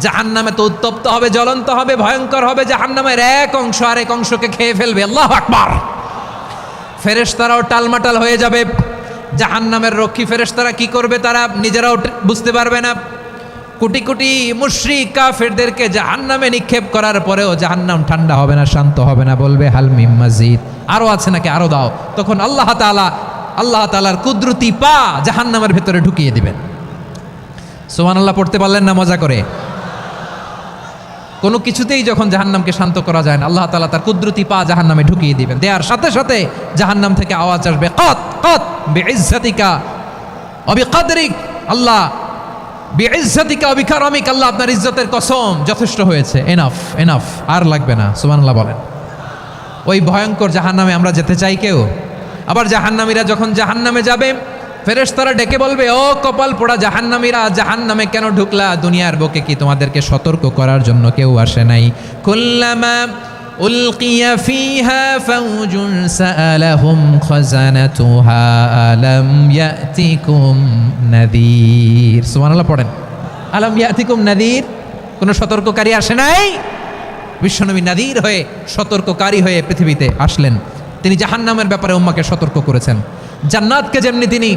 জাহান নামে তো উত্তপ্ত হবে, জ্বলন্ত হবে, ভয়ঙ্কর হবে জাহান নামের এক অংশ আর এক অংশকে খেয়ে ফেলবে। আল্লাহ আকবার! ফেরেশতারাও টালমাটাল হয়ে যাবে। জাহান্নামের রক্ষী ফেরেশতারা কি করবে তারা নিজেরাও বুঝতে পারবে না। কোটি কোটি মুশরিক কাফেরদেরকে জাহান্নামে নিক্ষেপ করার পরেও জাহান্নাম ঠান্ডা হবে না, শান্ত হবে না, বলবে হালমিম মাজিদ। আরও আছে নাকি? আরও দাও। তখন আল্লাহ তাআলা, আল্লাহ তাআলার কুদরতি পা জাহান্নামের ভেতরে ঢুকিয়ে দিবেন। সোমান আল্লাহ পড়তে পারলেন না? মজা করে। কোনো কিছুতেই যখন জাহান্নামকে শান্ত করা যায় না, আল্লাহ তালা তার কুদরতি পা জাহান্নামে ঢুকিয়ে দিবেন। দেওয়ার সাথে সাথে জাহান্নাম থেকে আওয়াজ আসবে, কত কত, বেইজ্জাতিকা, অবিকাদরিক, আল্লাহ, বেইজ্জাতিকা, অবিকারমিক, আল্লাহ আপনার ইজ্জতের কসম, যথেষ্ট হয়েছে এনাফ এনাফ আর লাগবে না। সুবহানাল্লাহ বলেন। ওই ভয়ঙ্কর জাহান্নামে আমরা যেতে চাই কেউ? আবার জাহান্নামীরা যখন জাহান্নামে যাবে ফেরেশতারা ডেকে বলবে, ও কপাল পোড়া জাহান্নামীরা, জাহান্নামে কেন ঢুকলা? দুনিয়ার বুকে কি তোমাদেরকে সতর্ক করার জন্য কেউ আসে নাই? কুল্লামা সুবহানাল্লাহ, পড়েন। কোনো সতর্ককারী আসে নাই? বিশ্বনবী নাদির হয়ে, সতর্ককারী হয়ে পৃথিবীতে আসলেন। তিনি জাহান্নামের ব্যাপারে উম্মাকে সতর্ক করেছেন। জান্নাতকে যেমনি তিনি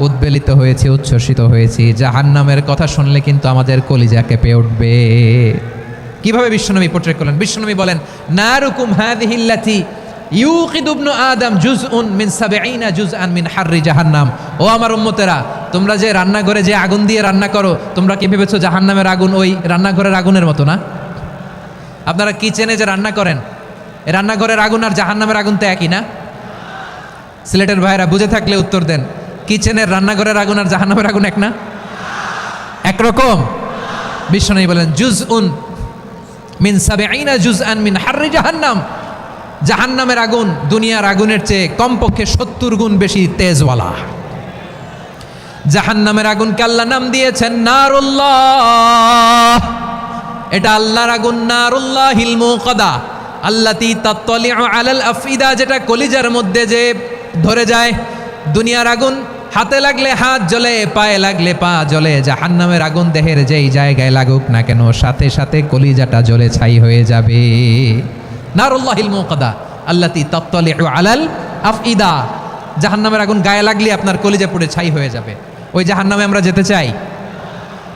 উদ্বেলিত হয়েছি, উচ্ছ্বসিত হয়েছি। জাহান্নামের কথা শুনলে কিন্তু আমাদের কলিজা কেঁপে উঠবে। কীভাবে বিশ্বনবী পোট্রেট করলেন? বিশ্বনবী বলেন, নারুকুম হাদিহিল্লাতি ইউকিদু ইবনু আদম জুজউন মিন সাবঈনা জুজআন মিন হাররি জাহান্নাম। ও আমার উম্মতেরা, তোমরা যে রান্নাঘরে যে আগুন দিয়ে রান্না করো, তোমরা কি ভেবেছো জাহান্নামের আগুন ওই রান্নাঘরের আগুনের মতো না? আপনারা কিচেনে যে রান্না করেন? রান্নাঘরের আগুন আর জাহান্নামের আগুন তো একই না? সিলেটের ভাইরা বুঝে থাকলে উত্তর দেন। কিচেনের রান্নাঘরের আগুন আর জাহান্নামের আগুন এক না? একরকম। বিশ্বনবী বলেন জুজ উন মিন সাবে আইনা জুজ আন মিন হাররি জাহান্নাম। জাহান্নামের আগুন দুনিয়ার আগুনের চেয়ে কমপক্ষে সত্তর গুণ বেশি তেজওয়ালা। জাহান্নামের আগুনকে আল্লাহ নাম দিয়েছেন নারুল্লাহ। এটা আল্লাহর আগুন নারুল্লাহ হিলমু কদা আল্লাতি তাত্তলি আলাল আফিদা যেটা কলিজার মধ্যে যে ধরে যায়। দুনিয়ার আগুন হাতে লাগলে হাত জ্বলে, পায়ে লাগলে পা জ্বলে, জাহান্নামের আগুন দেহের যেই জায়গায় লাগুক না কেন, সাথে সাথে কলিজাটা জ্বলে ছাই হয়ে যাবে। নারুল্লাহিল মুকাদা আল্লাতি তাত্তলি আলাল আফইদা। জাহান্নামের আগুন গায়ে লাগলে আপনার কলিজা পুড়ে ছাই হয়ে যাবে। ওই জাহান্নামে আমরা যেতে চাই।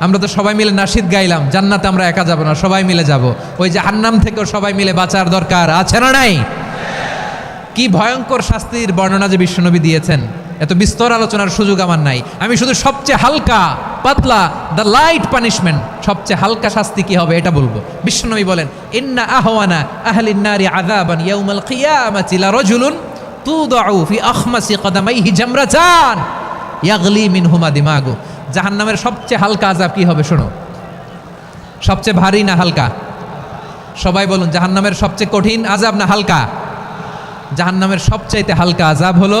আমরা তো সবাই মিলে নাসিদ গাইলাম, জান্নাতে আমরা একা যাব না, সবাই মিলে যাব। ওই জাহান্নাম থেকেও সবাই মিলে বাঁচার দরকার আছে না নাই? কি ভয়ঙ্কর শাস্তির বর্ণনা যে বিশ্বনবী দিয়েছেন। এত বিস্তর আলোচনার সুযোগ আমার নাই। আমি শুধু সবচেয়ে হালকা, পাতলা দ্য লাইট পানিশমেন্ট সবচেয়ে হালকা শাস্তি কি হবে এটা বলব। বিশ্বনবী বলেন, ইন্না আহওয়ানা আহলিন নারি আযাবান ইয়াউমাল কিয়ামাতি লা রাজুলুন তুদাউ ফি আখমাসি কদামাইহি জামরাতান ইয়াগলি মিনহুমা দিমাগু। জাহান্নামের সবচেয়ে হালকা আযাব কি হবে শোনো? সবচেয়ে ভারী না হালকা? সবাই বলুন, জাহান্নামের সবচেয়ে কঠিন আযাব না হালকা? জাহান্নামের সবচাইতে হালকা আজাব হলো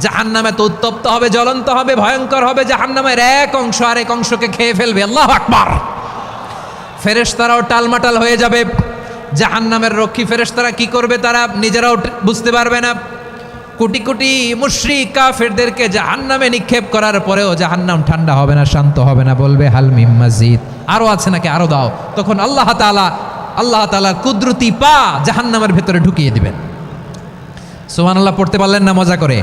জাহান নামে তো উত্তপ্ত হবে, জ্বলন্ত হবে, ভয়ঙ্কর হবে জাহান নামের এক অংশ আর এক অংশকে খেয়ে ফেলবে। আল্লাহ আকবার। ফেরেশতারাও টালমাটাল হয়ে যাবে। জাহান নামের রক্ষী ফেরেশতারা কি করবে তারা নিজেরাও বুঝতে পারবে না। কোটি কোটি মুশরিক কাফেরদেরকে জাহান্নামে নিক্ষেপ করার পরেও জাহান্নাম ঠান্ডা হবে না, শান্ত হবে না, বলবে হালমিম মসজিদ আরও আছে নাকি? আরও দাও। তখন আল্লাহ তাআলা, আল্লাহ তাআলার কুদরতি পা জাহান্নামের ভেতরে ঢুকিয়ে দিবেন। সুবহানাল্লাহ, পড়তে পারলেন না? মজা করে।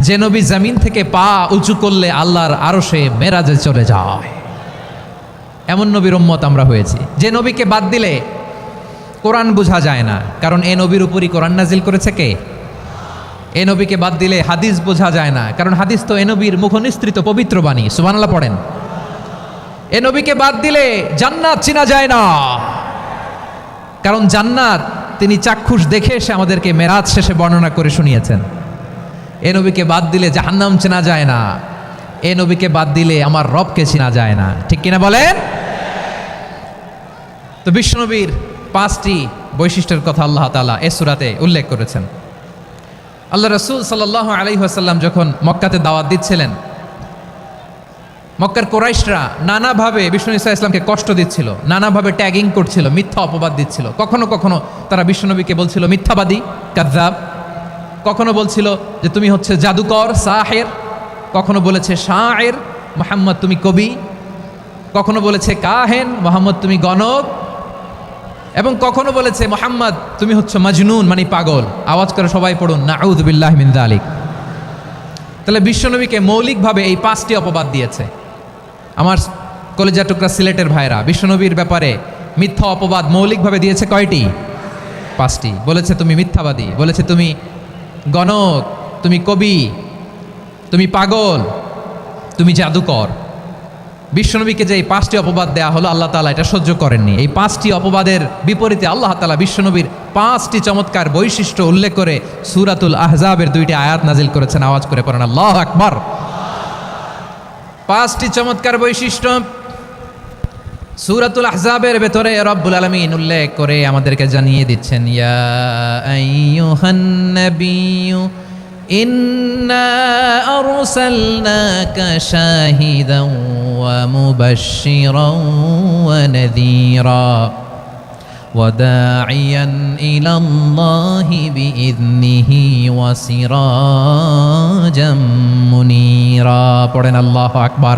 যে নবী জমিন থেকে পা উঁচু করলে আল্লাহর আরও সে মেরাজে চলে যায়। এমন নবীর উম্মত আমরা হয়েছি। যে নবীকে বাদ দিলে কোরআন বোঝা যায় না। কারণ এ নবীর উপরই কোরআন নাজিল করেছে কে? এ নবীকে বাদ দিলে হাদিস বোঝা যায় না। কারণ হাদিস তো এ নবীর মুখনিস্তৃত পবিত্র বাণী। সুবহানাল্লাহ পড়েন। এ নবীকে বাদ দিলে জান্নাত চিনা যায় না। কারণ জান্নাত তিনি চাক্ষুষ দেখে এসে আমাদেরকে মেরাজ শেষে বর্ণনা করে শুনিয়েছেন। এ নবীকে বাদ দিলে জাহান্নাম চেনা যায় না। এ নবীকে বাদ দিলে আমার রবকে চেনা যায় না। ঠিক কিনা বলেন? তো বিশ্বনবীর পাঁচটি বৈশিষ্ট্যের কথা আল্লাহ তালা এ সূরাতে উল্লেখ করেছেন। আল্লাহ রসুল সাল্লাহ আলাইহাসাল্লাম যখন মক্কাতে দাওয়াত দিচ্ছিলেন, মক্কার কোরাইশরা নানাভাবে বিষ্ণু ইসা ইসলামকে কষ্ট দিচ্ছিল, নানাভাবে ট্যাগিং করছিল, মিথ্যা অপবাদ দিচ্ছিল। কখনো কখনো তারা বিশ্বনবীকে বলছিল, মিথ্যাবাদী কাদ্দাব কখনো বলছিল যে তুমি হচ্ছে জাদুকর, সাহের? কখনো বলেছে শাহের মোহাম্মদ তুমি কবি? কখনো বলেছে কাহেন, মোহাম্মদ তুমি গণক? এবং কখনো বলেছে মোহাম্মদ তুমি হচ্ছে মাজনুন মানে পাগল। আওয়াজ করে সবাই পড়ুন নাউদুবিল্লাহ মিন আলিক তাহলে বিশ্বনবীকে মৌলিকভাবে এই পাঁচটি অপবাদ দিয়েছে। আমার কলেজা টুকরা সিলেটের ভাইরা বিশ্বনবীর ব্যাপারে মিথ্যা অপবাদ মৌলিকভাবে দিয়েছে কয়টি? পাঁচটি। বলেছে তুমি মিথ্যাবাদী, বলেছে তুমি গণক, তুমি কবি, তুমি পাগল, তুমি জাদুকর। বিশ্বনবীকে যে এই পাঁচটি অপবাদ দেয়া হলো, আল্লাহ তালা এটা সহ্য করেননি। এই পাঁচটি অপবাদের বিপরীতে আল্লাহ তালা বিশ্বনবীর পাঁচটি চমৎকার বৈশিষ্ট্য উল্লেখ করে সুরাতুল আহজাবের দুইটি আয়াত নাজিল করেছেন। আওয়াজ করে পড়েন, আল্লাহ আকবর। পাঁচটি চমৎকার বৈশিষ্ট্য সুরাতুল আহজাবের ভেতরে রব্বুল আলমিন উল্লেখ করে আমাদেরকে জানিয়ে দিচ্ছেন ইয়া আইয়ুহান নাবিয়্যু إنا أرسلناك شاهدا ومبشرا ونذيرا وداعيا إلى الله بإذنه وسراجا منيرا পড়েন আল্লাহ আকবার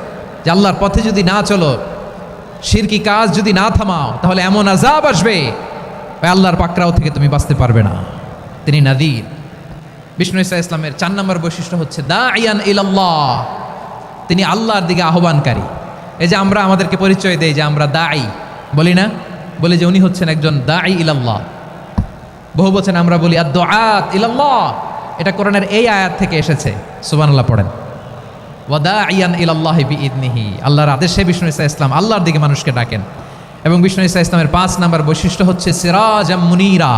যে আল্লাহর পথে যদি না চলো শিরকি কাজ যদি না থামাও, তাহলে এমন আজাব আসবে। ওই আল্লাহর পাকড়াও থেকে তুমি বাঁচতে পারবে না। তিনি নাদির। বিষ্ণু ইসা ইসলামের চার নম্বর বৈশিষ্ট্য হচ্ছে দা ইয়ান ইলাল্লাহ। তিনি আল্লাহর দিকে আহ্বানকারী। এই যে আমরা আমাদেরকে পরিচয় দেই যে আমরা দায়ী বলি না? বলি যে উনি হচ্ছেন একজন দায়ী ইলাল্লাহ। বহু বচন আমরা বলি আদ ইলাল্লাহ। এটা কোরআনের এই আয়াত থেকে এসেছে। সুবহানাল্লাহ পড়েন। ওয়াদা ইয়ান ইলাল্লাহ বি ইদনিহি আল্লাহর আদেশে বিষ্ণু ইসা ইসলাম আল্লাহর দিকে মানুষকে ডাকেন। এবং বিষ্ণু ইসা ইসলামের পাঁচ নাম্বার বৈশিষ্ট্য হচ্ছে সিরাজ মুনিরা।